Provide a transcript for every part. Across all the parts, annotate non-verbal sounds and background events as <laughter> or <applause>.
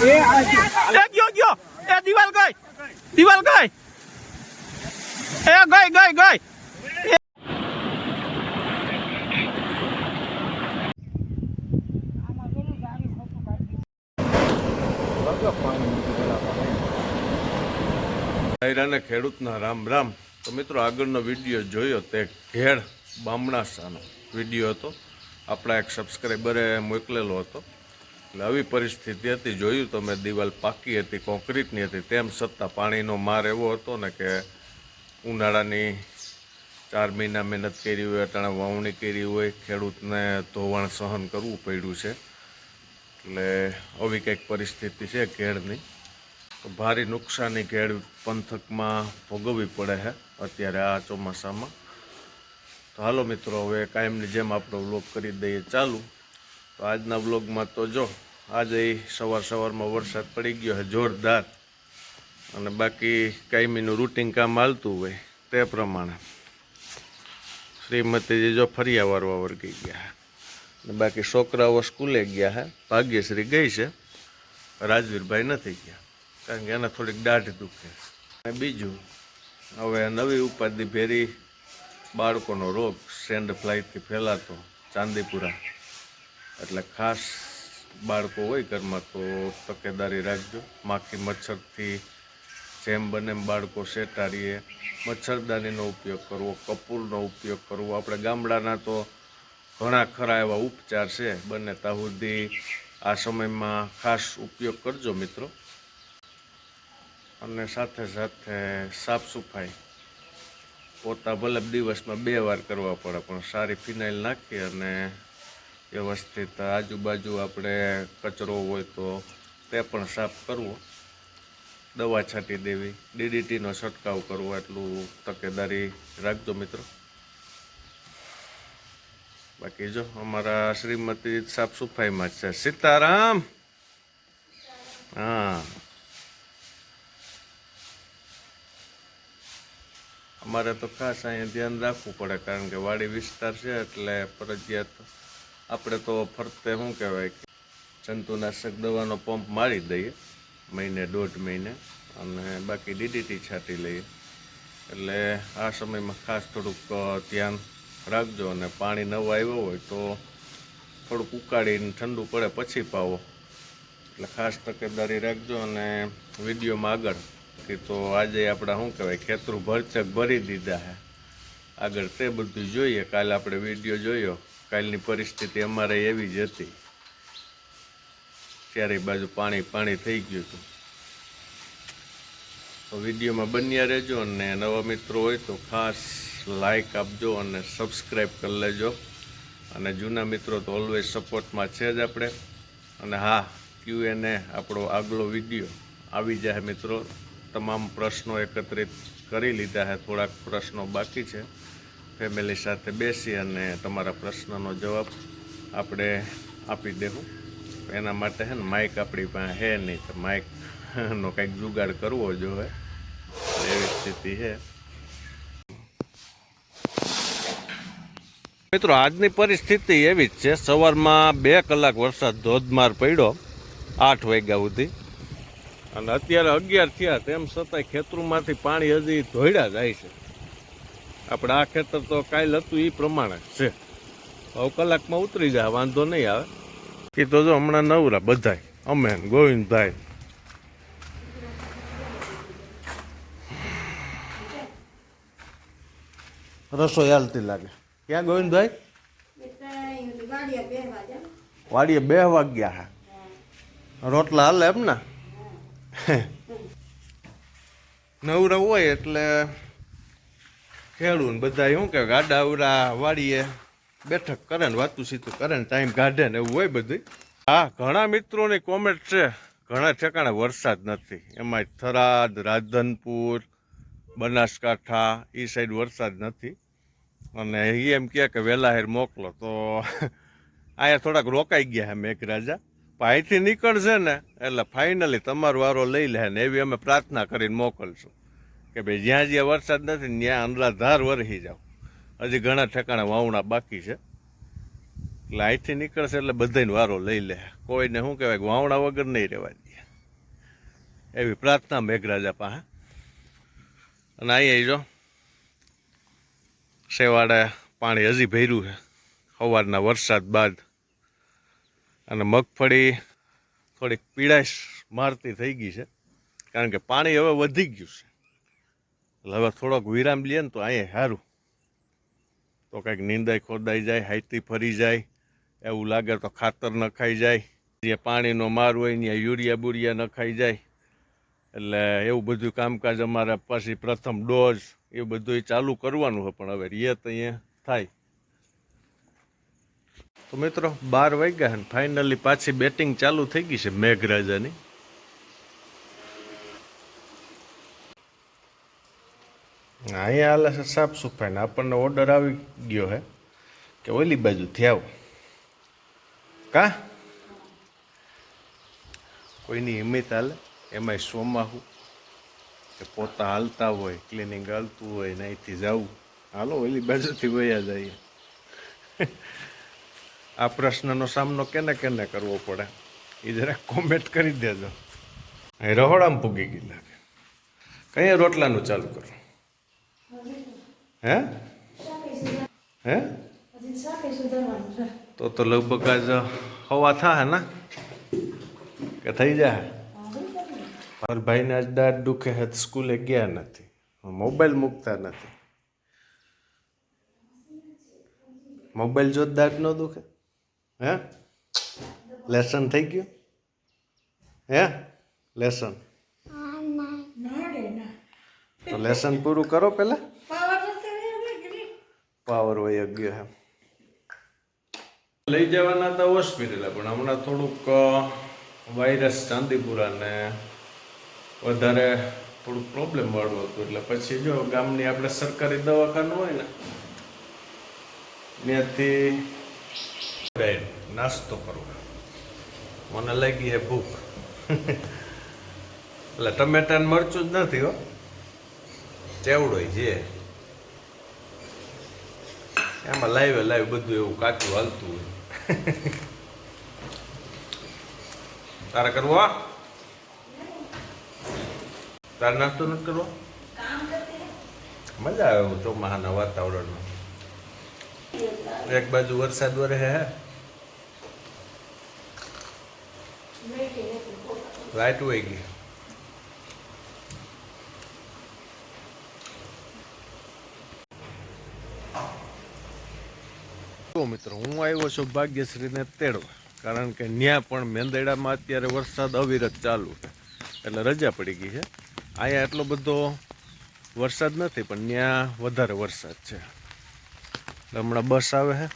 એ ગયો ગયો. એ દિવાલ ગઈ. દિવાલ ગઈ. એ ગઈ ગઈ ગઈ. અને ખેડૂતના રામ રામ. તો મિત્રો આગળનો વીડિયો જોયો તે ઘેડ બામણાસાનો વીડિયો હતો. આપણા એક સબસ્ક્રાઈબરે મોકલેલો હતો. એટલે આવી પરિસ્થિતિ હતી, જોયું તો મેં દિવાલ પાકી હતી કોન્ક્રીટની હતી, તેમ છતાં પાણીનો માર એવો હતો ને કે ઉનાળાની ચાર મહિના મહેનત કરી હોય, અટાણે વાવણી કરી હોય, ખેડૂતને ધોવાણ સહન કરવું પડ્યું છે. એટલે આવી કંઈક પરિસ્થિતિ છે ઘેડની તો ભારે નુકસાની ઘેડ પંથકમાં ભોગવવી પડે છે અત્યારે આ ચોમાસામાં. તો હાલો મિત્રો, હવે કાયમની જેમ આપણો વ્લોગ કરી દઈએ. ચાલુ. તો આજના બ્લોગમાં તો જો, આજે સવાર સવારમાં વરસાદ પડી ગયો છે, જોરદાર. અને બાકી કાયમીનું રૂટિન કામ હાલતું હોય તે પ્રમાણે. શ્રીમતીજી જો ફરિયા વારવા વર્ગી ગયા અને બાકી છોકરાઓ સ્કૂલે ગયા હે ભાગ્યશ્રી ગઈ છે, રાજવીરભાઈ નથી ગયા, કારણ કે એને થોડીક દાઢ દુખે અને બીજું, હવે નવી ઉપાધિ ભેરી બાળકોનો રોગ, સેન્ડ ફ્લાઇટથી ફેલાતો ચાંદીપુરા. એટલે ખાસ બાળકો હોય ઘરમાં, તો તકેદારી રાખજો. માખી મચ્છરથી જેમ બને એમ બાળકો સેટાડીએ મચ્છરદાનીનો ઉપયોગ કરવો, કપૂરનો ઉપયોગ કરવો. આપણે ગામડાના તો ઘણા ખરા એવા ઉપચાર છે, બને ત્યાં સુધી આ સમયમાં ખાસ ઉપયોગ કરજો મિત્રો. અને સાથે સાથે સાફ સફાઈ. પોતા ભલે દિવસમાં બે વાર કરવા પડે, પણ સારી ફિનાઇલ નાખી અને વ્યવસ્થિત આજુબાજુ આપણે કચરો હોય તો તે પણ સાફ કરવો. દવા છાંટી દેવી. ડીડીટીનો છંટકાવ કરવો એટલું તકેદારી રાખજો મિત્રો. બાકી જો અમારા શ્રીમતી સાફ સફાઈમાં છે. સીતારામ! હા. અમારે તો ખાસ અહીંયા ધ્યાન રાખવું પડે કારણ કે વાડી વિસ્તાર છે એટલે ફરજિયાત આપણે તો ફરતે શું કહેવાય જંતુનાશક દવાનો પંપ મારી દઈએ, મહિને દોઢ મહિને, અને બાકી ડીડીટી છાંટી લઈએ. એટલે આ સમયમાં ખાસ થોડુંક ધ્યાન રાખજો અને પાણી નવું આવ્યું હોય તો થોડુંક ઉકાળીને ઠંડુ પડે પછી પાવો. એટલે ખાસ તકેદારી રાખજો અને વિડીયોમાં આગળ કે તો આજે આપણા શું કહેવાય, ખેતરું ભરચક ભરી દીધા છે આગળ તે બધું જોઈએ, કાલે આપણે વીડિયો જોયો. કાલની પરિસ્થિતિ અમારે એવી જ હતી. ચારેય બાજુ પાણી પાણી થઈ ગયું હતું. તો વિડીયોમાં બન્યા રહેજો અને નવા મિત્રો હોય તો ખાસ લાઈક આપજો અને સબસ્ક્રાઈબ કરી લેજો. અને જૂના મિત્રો તો ઓલવેઝ સપોર્ટમાં છે જ આપણે. અને હા ક્યુ એને આપણો આગલો વીડિયો આવી જાય મિત્રો. તમામ પ્રશ્નો એકત્રિત કરી લીધા છે થોડાક પ્રશ્નો બાકી છે. ફેમિલી સાથે બેસી અને તમારા પ્રશ્નનો જવાબ આપણે આપી દેવું. એના માટે છે ને માઇક આપણી પાસે હે નહીં, તો માઇકનો કંઈક જુગાડ કરવો જોઈએ એવી સ્થિતિ છે મિત્રો, આજની પરિસ્થિતિ એવી જ છે. સવારમાં બે કલાક વરસાદ ધોધમાર પડ્યો, આઠ વાગ્યા સુધી. અને અત્યારે અગિયાર થયા, તેમ છતાંય ખેતરોમાંથી પાણી હજી ધોઈડા જાય છે. આપણે આ ખેતર તો કાલ હતું એ પ્રમાણે છે. હવે કલાકમાં ઉતરી જાય, વાંધો નહીં આવે. એ તો જો હમણાં નવરા બધાય. અમે ગોવિંદભાઈ. રસોઈ હાલતી લાગે. ક્યાં ગોવિંદભાઈ? વાડીએ બે વાગ્યા હા. રોટલા હાલે એમ ને નવરા હોય એટલે ખેડૂત બધા શું કે ગાડા ઉરા વાડીએ બેઠક કરે ને વાતું સીતું કરે ને ટાઈમ કાઢે ને એવું હોય બધું હા, ઘણા મિત્રોની કોમેન્ટ છે. ઘણા ઠેકાણે વરસાદ નથી. એમાં થરાદ, રાધનપુર, બનાસકાંઠા એ સાઈડ વરસાદ નથી. અને એ એમ કહે કે વેલાહેર મોકલો તો <laughs> અહીંયા થોડાક રોકાઈ ગયા છે મેઘરાજા. અહીંથી નીકળશે ને એટલે ફાઇનલી તમારો વારો લઈ લે ને એવી અમે પ્રાર્થના કરીને મોકલશું. કે ભાઈ, જ્યાં જ્યાં વરસાદ નથી, ત્યાં અંદરાધાર વરસી જાઓ. હજી ઘણા ઠેકાણા વાવણા બાકી છે. એટલે અહીંથી નીકળશે એટલે બધાને વારો લઈ લે. કોઈને શું કહેવાય વાવણા વગર નહીં રહેવા દે. એવી પ્રાર્થના મેઘરાજા પાસે. અને અહીંયા જો શેવાડે પાણી હજી ભર્યું છે. સવારના વરસાદ બાદ. અને મગફળી થોડીક પીડાશ મારતી થઈ ગઈ છે. કારણ કે પાણી હવે વધી ગયું છે. એટલે હવે થોડોક વિરામ લઈએ ને તો અહીંયા સારું તો કંઈક નીંદાઈ ખોદાઈ જાય, હાઈતી ફરી જાય, એવું લાગે તો ખાતર નખાઈ જાય. જ્યાં પાણીનો માર હોય ત્યાં યુરિયા બુરિયા નખાઈ જાય. એટલે એવું બધું કામકાજ અમારે પછી પ્રથમ ડોઝ, એ બધું ચાલુ કરવાનું હોય પણ હવે રિયત અહીંયા થાય. તો મિત્રો, બાર વાગ્યા અને ફાઇનલી પાછી બેટિંગ ચાલુ થઈ ગઈ છે મેઘરાજાની. અહીંયા હાલે છે સાફ સફાઈ ને આપણને ઓર્ડર આવી ગયો હે કે ઓલી બાજુથી આવો. કા? કોઈની હિંમત હાલે? એમાંય સોમાહું. કે પોતા હાલતા હોય ક્લિનિંગ હાલતું હોય ને અહીંથી જવું. હાલો, ઓલી બાજુથી વયા જઈએ. આ પ્રશ્નનો સામનો કેને કેને કરવો પડે? એ જરાક કોમેન્ટ કરી દેજો. અહીં રહોડામાં પૂગી ગઈ લાગે કંઈ રોટલાનું ચાલુ કરો? હે? હે? તો તો લગભગ આજ હવા થાય ને? કે થઈ જાય મારા ભાઈને આજ દાંત દુખે હે સ્કૂલે ગયા નથી. મોબાઈલ મૂકતા નથી. મોબાઈલ જો દાંત ન દુખે? હે? લેસન થઈ ગયું? હે? લેસન? તો લેસન પૂરું કરો પહેલા? પાવર વહી ગયો હે લઈ જવાના હતા હોસ્પિટલે પણ હમણાં થોડુંક વાયરસ ચાંદીપુરા ને વધારે થોડુંક પ્રોબ્લેમ વાળું હતું. એટલે પછી જો ગામની આપણે સરકારી દવાખાનું હોય ને, ત્યાંથી નાસ્તો કરવો. મને લાગી એ ભૂખ. એટલે ટમેટા મરચું જ નથી હો. ચેવડો છે એમાં લાઈવે લાઈવ બધું એવું કાચું હાલતું હોય. તારે કરવો? તારે નાસ્તો નથી કરવો? મજા આવે ચોમાસાના વાતાવરણમાં. એક બાજુ વરસાદ વરે હે લાઇટ વહી ગઈ. તો મિત્રો, હું આવ્યો છું ભાગ્યશ્રીને તેડવા, કારણ કે ત્યાં પણ મેંદડામાં અત્યારે વરસાદ અવિરત ચાલુ છે. એટલે રજા પડી ગઈ છે. અહીંયા એટલો બધો વરસાદ નથી, પણ ત્યાં વધારે વરસાદ છે. હમણાં બસ આવે છે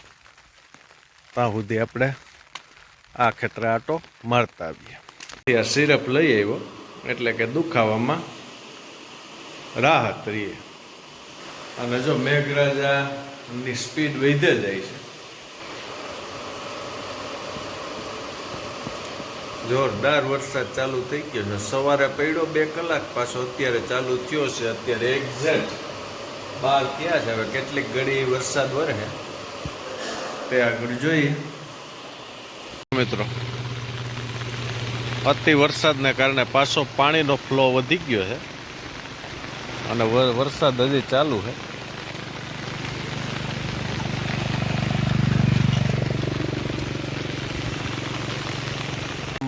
ત્યાં સુધી આપણે આ ખેતરે આટો મારતા આવીએ. ત્યાં સિરપ લઈ આવ્યો, એટલે કે દુખાવામાં રાહત રહીએ. અને જો મેઘરાજાની સ્પીડ વધે જાય છે જોરદાર વરસાદ ચાલુ થઈ ગયો છે સવારે પડ્યો બે કલાક, પાછો અત્યારે ચાલુ થયો છે, અત્યારે એક્ઝેક્ટ બાર ક્યાં છે. હવે કેટલીક ઘડી વરસાદ વરે તે આગળ જોઈએ. મિત્રો, અતિ વરસાદને કારણે પાછો પાણીનો ફ્લો વધી ગયો છે. અને વર- વરસાદ હજી ચાલુ છે.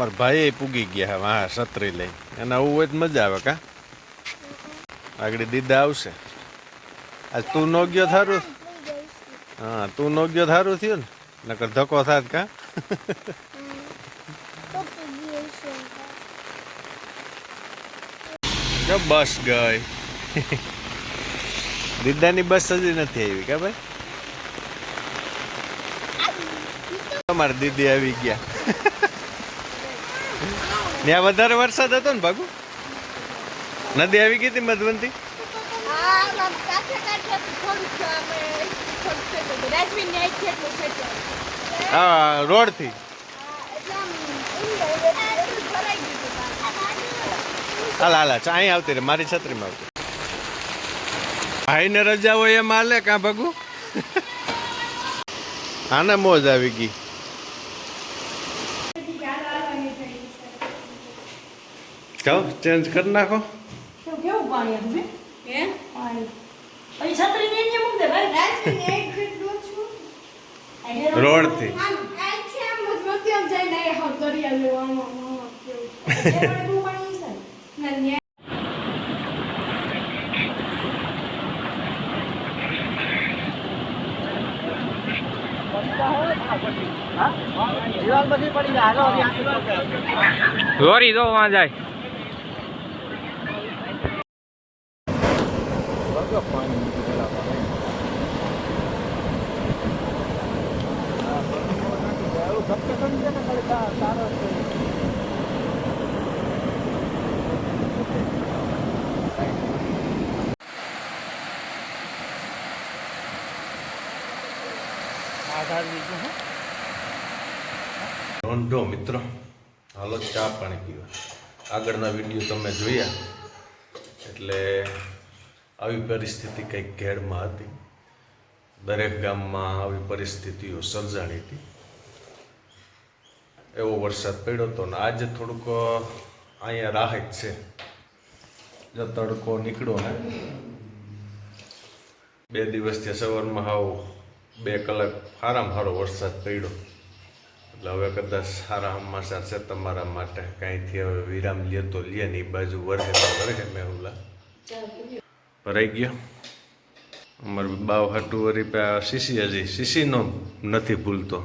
અમારા ભાઈ પૂગી ગયા હવે હા છત્રી લઈ. અને આવું હોય તો મજા આવે કા? આગળ દીદા આવશે. આજ તું નો ગયો થારું? હા, તું નો ગયો થારું થયું ને? નકર ધક્કો થાત કા? બસ ગઈ. દીદાની બસ હજી નથી આવી કા ભાઈ? તમારી દીદી આવી ગયા. ત્યાં વધારે વરસાદ હતો ને ભાગુ? નદી આવી ગઈ હતી મધવંતી? હા રોડથી હાલ હાલ અહીં આવતી રે મારી છત્રીમાં આવતી ભાઈને રજા હોય એમ હાલે કાં ભાગુ? <laughs> આને મોજ આવી ગઈ. જાઓ ચેન્જ કરી નાખો કેવું કેવું પાણી હતું હે પાણી છત્રી ને અહીંયા મૂક દે ભાઈ રાજવીને એક ફીટનું છું. રોડથી આમ આમ મજબૂતી આમ જાય એ હા આમ આમ કેવું. પાણી છે ના, લોરી જો વાં જાય રોંઢો મિત્રો, હાલો ચા પાણી પીવા. આગળના વીડિયો તમે જોયા, એટલે આવી પરિસ્થિતિ કંઈક ઘેડમાં હતી. દરેક ગામમાં આવી પરિસ્થિતિઓ સર્જાણી હતી. એવો વરસાદ પડ્યો હતો ને આજે થોડુંક અહીંયા રાહત છે. જો તડકો નીકળ્યો ને, બે દિવસથી સવારમાં હાવ બે કલાક સારામાં સારો વરસાદ પડ્યો. એટલે હવે કદાચ સારા સમાચાર છે તમારા માટે. કાંઈથી હવે વિરામ લે તો લે ને એ બાજુ વરહે તો વરહે મેહુલા. ભરાઈ ગયો? અમારું બાવ હાટુ વરી પે શીશી હજી, શીશીનો નથી ભૂલતો.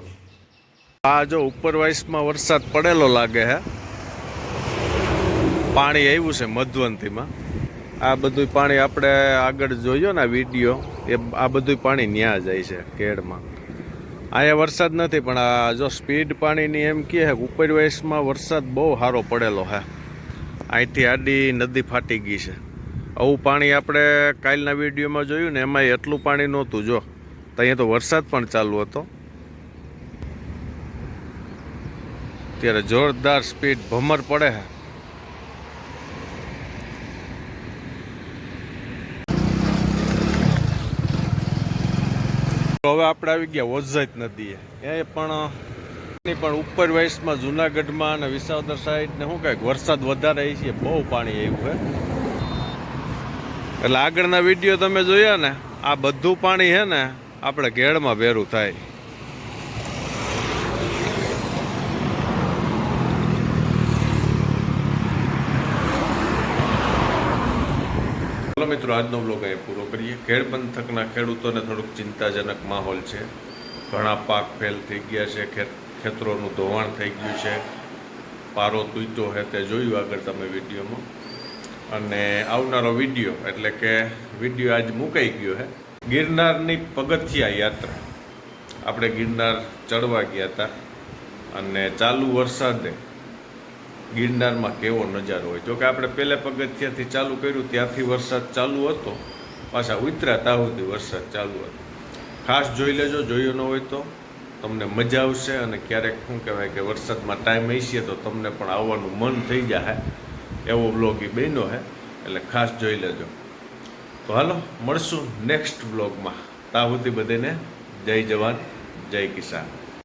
આ જો ઉપરવાઇસમાં વરસાદ પડેલો લાગે હે, પાણી આવ્યું છે મધવંતીમાં. આ બધું પાણી આપણે આગળ જોયો ને વીડિયો, એ આ બધું પાણી ન્યા જાય છે કેડમાં અહીંયા વરસાદ નથી, પણ આ જો સ્પીડ પાણીની એમ કહે છે ઉપરવાઇસમાં વરસાદ બહુ સારો પડેલો હે. અહીંથી આડી નદી ફાટી ગઈ છે. આવું પાણી આપણે કાલના વિડીયોમાં જોયું ને એમાં એટલું પાણી નહોતું, જો. તો અહીંયા તો વરસાદ પણ ચાલુ હતો. ત્યારે જોરદાર સ્પીડ ભમર પડે છે. હવે આપણે આવી ગયા ઓઝત નદીએ. એ પણ પણ ઉપર વયસમાં જુનાગઢમાં અને વિસાવદર સાઈડ ને શું કાંઈક વરસાદ વધારે છે, બહુ પાણી આવ્યું છે. એટલે આગળના વીડિયો તમે જોયા ને, આ બધું પાણી છે ને, આપણે ઘેડમાં ભેરું થાય ચલો મિત્રો આજનો બ્લોગ અહીં પૂરો કરીએ. ખેડ પંથકના ખેડૂતોને થોડુંક ચિંતાજનક માહોલ છે. ઘણા પાક ફેલ થઈ ગયા છે. ખેત, ખેતરોનું ધોવાણ થઈ ગયું છે. પારો તૂટ્યો છે તે જોયું આગળ તમે વિડીયોમાં. અને આવનારો વીડિયો, એટલે કે વીડિયો આજ મુકાઈ ગયો છે ગિરનારની પગથિયા યાત્રા. આપણે ગિરનાર ચડવા ગયા હતા. અને ચાલુ વરસાદે ગિરનારમાં કેવો નજારો હોય. જોકે આપણે પહેલાં પગથિયાથી ચાલુ કર્યું, ત્યાંથી વરસાદ ચાલુ હતો. પાછા ઉતરા સુધી વરસાદ ચાલુ હતો. ખાસ જોઈ લેજો, જોયું ન હોય તો તમને મજા આવશે અને ક્યારેક શું કહેવાય કે વરસાદમાં ટાઈમ હશે તો તમને પણ આવવાનું મન થઈ જાય એવો બ્લોગ એ બન્યો હે, એટલે ખાસ જોઈ લેજો. તો હાલો, મળશું નેક્સ્ટ બ્લોગમાં સુધી બધાને જય જવાન, જય કિસાન.